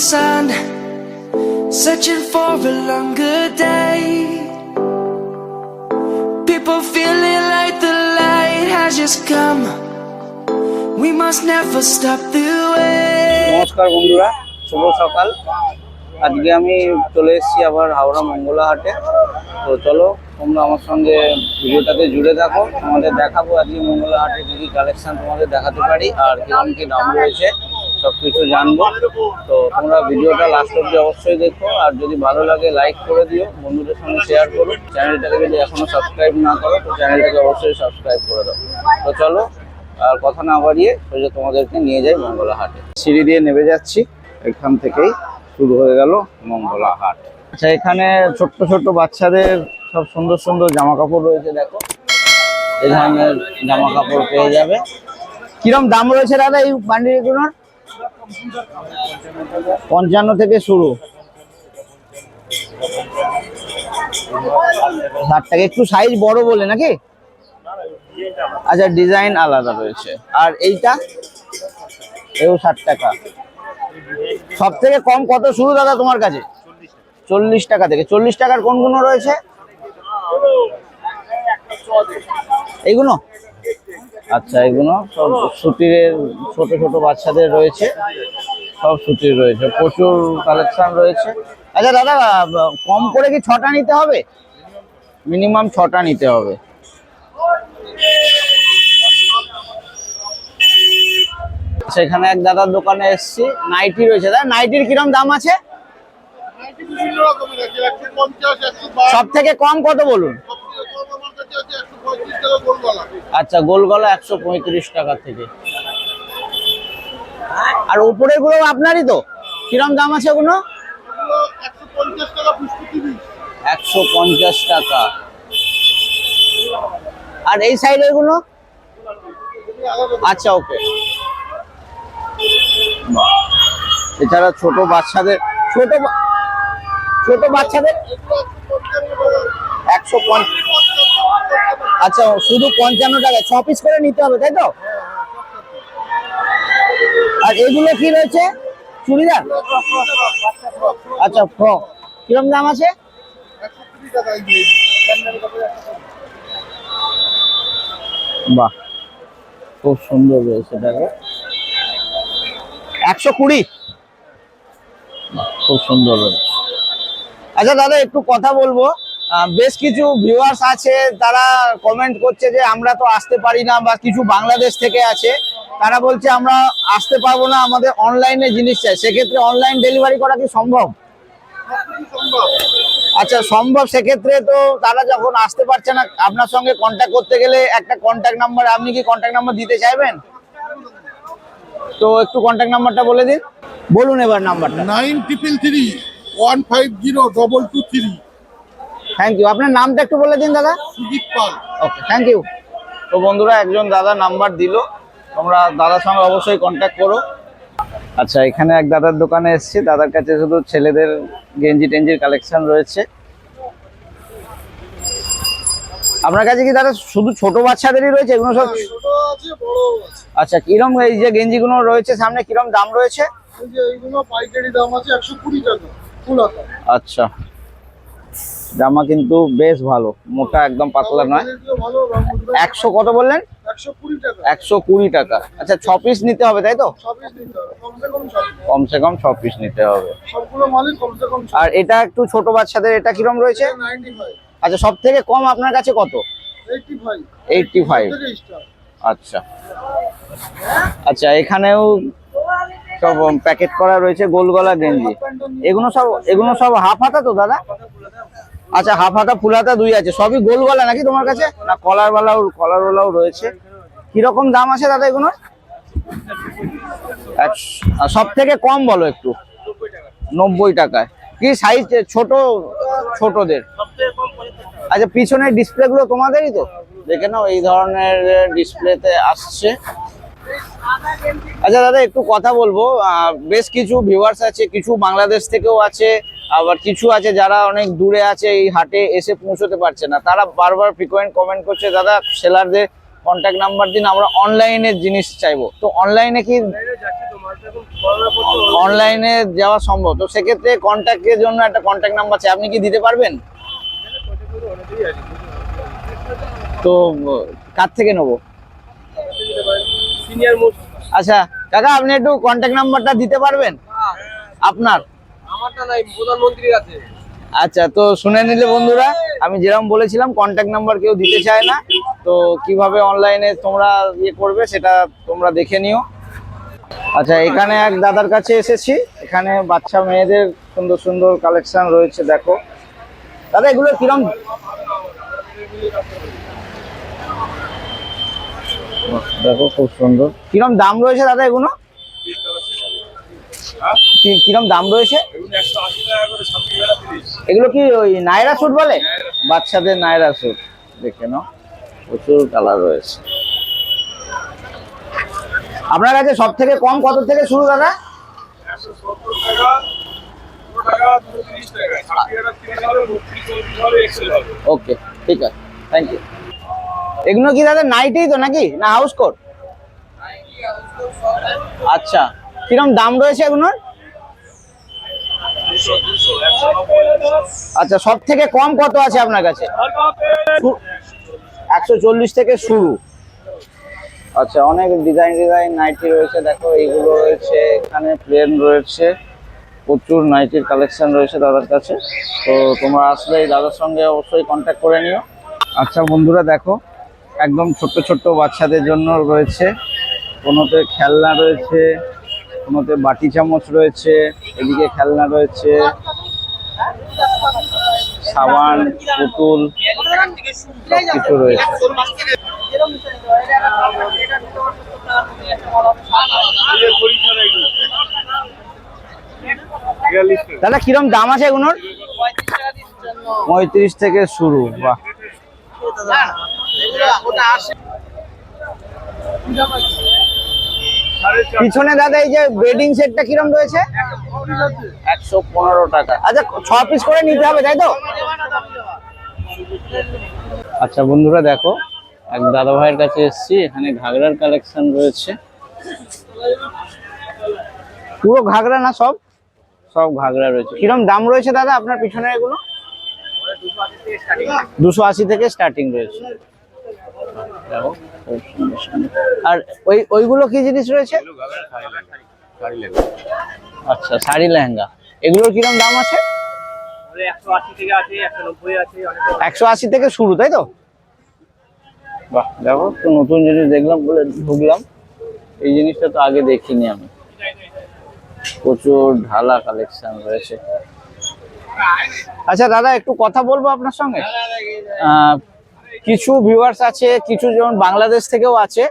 sun, searching for a longer day. People feeling like the light has just come. We must never stop the way. নমস্কার বন্ধুরা শুভ সকাল আজকে আমি চলে এসেছি আবার হাওড়া মঙ্গলা হাটে তো চলো তোমরা আমার সঙ্গে ভিডিওটাতে জুড়ে থাকো তোমাদের দেখাবো আজকে মঙ্গলা হাটে কী কী কালেকশন তোমাদের দেখাতে পারি আর কীরকম কি দাম রয়েছে সব কিছু জানব। তো তোমরা ভিডিওটা লাস্ট অব্দি অবশ্যই দেখো। আর যদি ভালো লাগে লাইক করে দিও। বন্ধুদের সঙ্গে শেয়ার করো। চ্যানেলটাকে যদি এখনও সাবস্ক্রাইব না করো, তো চ্যানেলটাকে অবশ্যই সাবস্ক্রাইব করে দাও। তো চলো, আর কথা না বাড়িয়ে সোজা তোমাদেরকে নিয়ে যাই মঙ্গলা হাটে সিঁড়ি দিয়ে নেমে যাচ্ছি। এখান থেকেই শুরু হয়ে গেল মঙ্গলা হাট আচ্ছা এখানে ছোট্ট ছোট্ট বাচ্চাদের সব সুন্দর সুন্দর জামা কাপড় রয়েছে, দেখো। এই ধরনের জামা কাপড় পেয়ে যাবে। কিরম দাম রয়েছে দাদা এই বান্ডিলগুলোর? পঞ্চান্ন থেকে শুরু। ষাট একটু সাইজ বড় বলে নাকি? আচ্ছা ডিজাইন আলাদা রয়েছে। আর এইটা? এও ষাট টাকা। সব থেকে কম কত শুরু দাদা তোমার কাছে? চল্লিশ টাকা থেকে। চল্লিশ টাকার কোনগুলো রয়েছে? এইগুলো? আচ্ছা এগুলো সব সুতিরের ছোট ছোট বাচ্চাদের রয়েছে। সব সুতির রয়েছে প্রচুর কালেকশন রয়েছে। আচ্ছা দাদা কম করে কি ছটা নিতে হবে? মিনিমাম ছটা নিতে হবে। সেখানে এক দাদার দোকানে এসেছি। নাইটি রয়েছে। দাদা নাইটির কিরম দাম আছে? সব থেকে কম কত বলুন? আচ্ছা গোলগলা একশো পঁয়ত্রিশ টাকা থেকে। আর উপরেরগুলো আপনারই তো? কিরম দাম আছে ওগুলো? একশো পঞ্চাশ টাকা। পঞ্চাশ আর এই সাইডেরগুলো? আচ্ছা ওকে। এছাড়া ছোট বাচ্চাদের, ছোট ছোট বাচ্চাদের একশো আচ্ছা শুধু পঞ্চান্ন টাকা। ছ পিস করে নিতে হবে, তাই তো? আর এগুলো কি রয়েছে? চুড়িদার? আচ্ছা ফ্রক কিরম দাম আছে। বাহ, খুব সুন্দর রয়েছে, দেখো। একশো কুড়ি? খুব সুন্দর রয়েছে। আচ্ছা দাদা, একটু কথা বলব। বেশ কিছু ভিউয়ার্স আছে, তারা কমেন্ট করছে যে আমরা তো আসতে পারি না বা কিছু বাংলাদেশ থেকে আছে। তারা বলছে, আমরা আসতে পারব না, আমাদের অনলাইনে জিনিস চাই। সেক্ষেত্রে অনলাইন ডেলিভারি করা কি সম্ভব? আচ্ছা সম্ভব সেক্ষেত্রে তো তারা যখন আসতে পারছে না, আপনার সঙ্গে কন্ট্যাক্ট করতে গেলে একটা কন্ট্যাক্ট নাম্বার আপনি কি কন্ট্যাক্ট নাম্বার দিতে চাইবেন? তো একটু কন্ট্যাক্ট নাম্বারটা বলে দিন। বলুন এবার নাম্বারটা nine triple three one five zero double two three thank you আপনার নামটা একটু বলে দিন দাদা। Sudip Pal. Okay thank you তো বন্ধুরা একজন দাদা নাম্বার দিল। তোমরা দাদার সঙ্গে অবশ্যই কন্ট্যাক্ট করো। আচ্ছা এখানে এক দাদার দোকানে এসেছি। দাদার কাছে শুধু ছেলেদের গেঞ্জি টেঞ্জির কালেকশন রয়েছে। আপনার কাছে কি দাদা শুধু ছোট বাচ্চাদেরই রয়েছে? এগুলো সব ছোট আছে বড় আছে। আচ্ছা কিরম এই যে গেঞ্জিগুলো রয়েছে সামনে কিরম দাম রয়েছে? পাইকারি দাম আছে একশো কুড়ি টাকা আচ্ছা। জামা কিন্তু বেশ ভালো, মোটা একদম পাতলা নয়। একশো কত বললেন? একশো কুড়ি টাকা। আচ্ছা ছ পিস নিতে হবে, তাই তো? কমসে কম ছ পিস নিতে হবে। আর এটা একটু ছোট বাচ্চাদের, এটা কিরম রয়েছে? আচ্ছা সব থেকে কম আপনার কাছে কত? Eighty five. আচ্ছা। আচ্ছা এখানেও সব প্যাকেট করা রয়েছে, গোল গলা গেঞ্জি। এগুলো সব এগুলো সব হাফ হাতা তো, দাদা? আচ্ছা হাফ হাতা ফুল হাতা দুই আছে। সবই গোল গলা নাকি তোমার কাছে? না কলার বালাও কলার বালাও রয়েছে। কীরকম দাম আছে দাদা এগুলোর সব থেকে কম বলো একটু। নব্বই টাকায়। কি সাইজ ছোট ছোটদের? আচ্ছা পিছনের ডিসপ্লে গুলো তোমাদেরই তো? দেখে নাও এই ধরনের ডিসপ্লেতে আসছে। আচ্ছা দাদা একটু কথা বলব। বেশ কিছু ভিউয়ার্স আছে কিছু বাংলাদেশ থেকেও আছে। আবার কিছু আছে যারা অনেক দূরে আছে এই হাটে এসে পৌঁছতে পারছে না। তারা বারবার ফ্রিকোয়েন্ট কমেন্ট করছে দাদা সেলারদের কন্ট্যাক্ট নাম্বার দিন আমরা অনলাইনে জিনিস চাইব। তো অনলাইনে কি অনলাইনে যাওয়া সম্ভব? তো সেক্ষেত্রে কন্ট্যাক্টের জন্য একটা কন্ট্যাক্ট নাম্বার চাই আপনি কি দিতে পারবেন? তো কার থেকে নেব? আচ্ছা কাকা আপনি একটু কন্ট্যাক্ট নাম্বারটা দিতে পারবেন? আপনার? আচ্ছা তো শুনে নিলে বন্ধুরা, আমি যেরকম বলেছিলাম কন্ট্যাক্ট নাম্বার কেউ দিতে চায় না। তো কীভাবে অনলাইনে তোমরা ইয়ে করবে সেটা তোমরা দেখে নিও। আচ্ছা এখানে এক দাদার কাছে এসেছি। এখানে বাচ্চা মেয়েদের সুন্দর সুন্দর কালেকশন রয়েছে, দেখো। দাদা, এগুলো কিরম? দেখো, খুব সুন্দর। কিরম দাম রয়েছে দাদা এগুলো? কিরম দাম রয়েছে? এগুলো কি ওই নায়রা স্যুট বলে? বাচ্চাদের নায়রা স্যুট, দেখে নাও। প্রচুর কালার রয়েছে। আপনার কাছে সব থেকে কম কত থেকে শুরু, দাদা? ওকে, ঠিক আছে। থ্যাংক ইউ এগুলো কি দাদা নাইটেই তো নাকি? না হাউস কোট আচ্ছা। কিরম দাম রয়েছে এগুলোর? আচ্ছা সব থেকে কম কত আছে আপনার কাছে? একশো চল্লিশ থেকে শুরু। আচ্ছা অনেক ডিজাইন ডিজাইন নাইটি রয়েছে। দেখো, এইগুলো রয়েছে, এখানে প্লেন রয়েছে। প্রচুর নাইটির কালেকশন রয়েছে দাদার কাছে। তো তোমরা আসলে এই দাদার সঙ্গে অবশ্যই কন্ট্যাক্ট করে নিও। আচ্ছা বন্ধুরা, দেখো, একদম ছোট্ট ছোট্ট বাচ্চাদের জন্য রয়েছে। কোনোতে খেলনা রয়েছে। কোনোতে বাটি চামচ রয়েছে, এদিকে খেলনা রয়েছে, সাবান, পুতুল সব কিছু রয়েছে। দাদা, কিরম দাম আছে এগুলোর? পঁয়ত্রিশ থেকে শুরু, বাহ। পিছনে দাদা এই যে বেডিং সেটটা কিরম রয়েছে? একশো পনেরো টাকা। আচ্ছা ছ পিস করে নিতে হবে তাই তো? আচ্ছা বন্ধুরা দেখো এক দাদা ভাইয়ের কাছে এসেছি এখানে ঘাগরার কালেকশন রয়েছে। পুরো ঘাগরা না সব? সব ঘাগরা রয়েছে। কিরম দাম রয়েছে দাদা আপনার পিছনে এগুলো? দুশো আশি থেকে স্টার্টিং রয়েছে দেখো, খুব সুন্দর সুন্দর। আর ওই ওইগুলো কি জিনিস রয়েছে? আচ্ছা শাড়ি লেহেঙ্গা। এগুলোর কিরম দাম আছে? একশো আশি থেকে শুরু তাই তো? বাহ দেখো তো নতুন জিনিস দেখলাম বলে ঢুকলাম। এই জিনিসটা তো আগে দেখিনি আমি। প্রচুর ঢালা কালেকশন রয়েছে। আচ্ছা দাদা একটু কথা বলব আপনার সঙ্গে? আহ, কিছু ভিউয়ার্স আছে কিছু যেমন বাংলাদেশ থেকেও আছে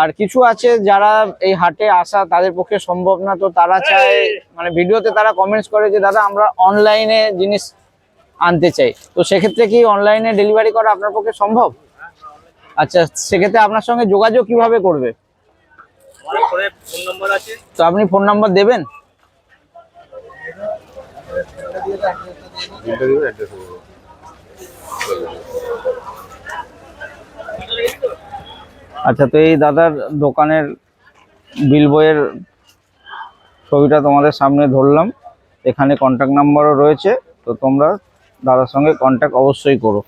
আর কিছু আছে যারা এই হাটে আসা তাদের পক্ষে সম্ভব না। তো তারা চায় মানে ভিডিওতে তারা কমেন্টস করে যে দাদা আমরা অনলাইনে জিনিস আনতে চাই। তো সেক্ষেত্রে কি অনলাইনে ডেলিভারি করা আপনার পক্ষে সম্ভব? আচ্ছা সেক্ষেত্রে আপনার সঙ্গে যোগাযোগ কীভাবে করবে? আমার ফোনে ফোন নম্বর আছে। তো আপনি ফোন নাম্বার দেবেন? আচ্ছা তো এই দাদার দোকানের বিল বইয়ের ছবিটা তোমাদের সামনে ধরলাম। এখানে কন্ট্যাক্ট নাম্বারও রয়েছে, তো তোমরা দাদার সঙ্গে কন্ট্যাক্ট অবশ্যই করো।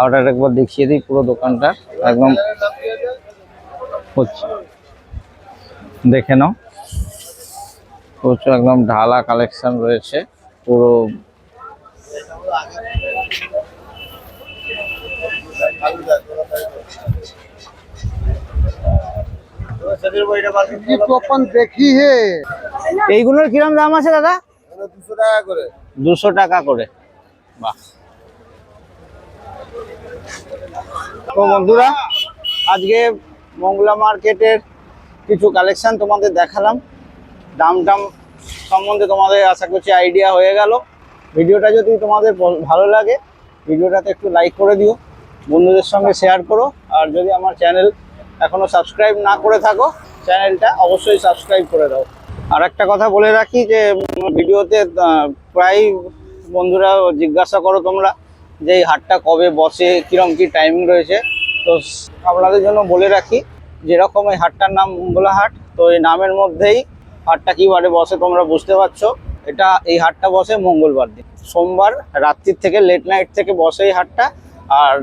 আর একবার দেখিয়ে দিই পুরো দোকানটা, একদম হচ্ছে। দেখে নাও। প্রচুর একদম ঢালা কালেকশন রয়েছে, পুরো দেখি হে? এইগুলোর কিরম দাম আছে দাদা? দুশো টাকা করে। দুশো টাকা করে বাহ। তো বন্ধুরা, আজকে মংলা মার্কেটের কিছু কালেকশন তোমাদের দেখালাম। দাম টাম সম্বন্ধে তোমাদের আশা করছি আইডিয়া হয়ে গেল। ভিডিওটা যদি তোমাদের ভালো লাগে, ভিডিওটাতে একটু লাইক করে দিও। বন্ধুদের সঙ্গে শেয়ার করো। আর যদি আমার চ্যানেল এখনও সাবস্ক্রাইব না করে থাকো চ্যানেলটা অবশ্যই সাবস্ক্রাইব করে দাও। আর একটা কথা বলে রাখি যে ভিডিওতে প্রায় বন্ধুরা জিজ্ঞাসা করো তোমরা যে এই হাটটা কবে বসে, কিরম কি টাইমিং রয়েছে। তো আপনাদের জন্য বলে রাখি, যেরকম এই হাটটার নাম মঙ্গলা হাট, তো এই নামের মধ্যেই হাটটা কি বারে বসে তোমরা বুঝতে পারছ। এটা এই হাটটা বসে মঙ্গলবার দিন। সোমবার রাত্রির থেকে লেট নাইট থেকে বসে এই হাটটা। আর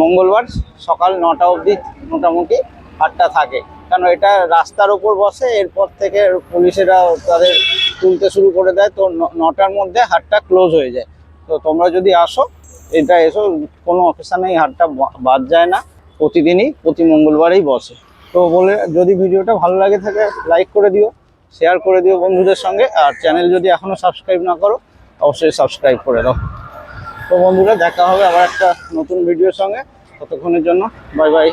মঙ্গলবার সকাল নটা অবধি মোটামুটি হাটটা থাকে। কারণ এটা রাস্তার উপর বসে, এরপর থেকে পুলিশেরা তাদের তুলতে শুরু করে দেয়। তো নটার মধ্যে হাটটা ক্লোজ হয়ে যায়। তো তোমরা যদি আসো, এটা এসো, কোনো অকেশানে এই হাটটা বাদ যায় না। প্রতিদিনই, প্রতি মঙ্গলবারেই বসে। তো বলে, যদি ভিডিওটা ভালো লাগে থাকে লাইক করে দিও শেয়ার করে দিও বন্ধুদের সঙ্গে। আর চ্যানেল যদি এখনও সাবস্ক্রাইব না করো, অবশ্যই সাবস্ক্রাইব করে দাও। তো বন্ধুরা দেখা হবে আবার একটা নতুন ভিডিওর সঙ্গে। ততক্ষণের জন্য বাই বাই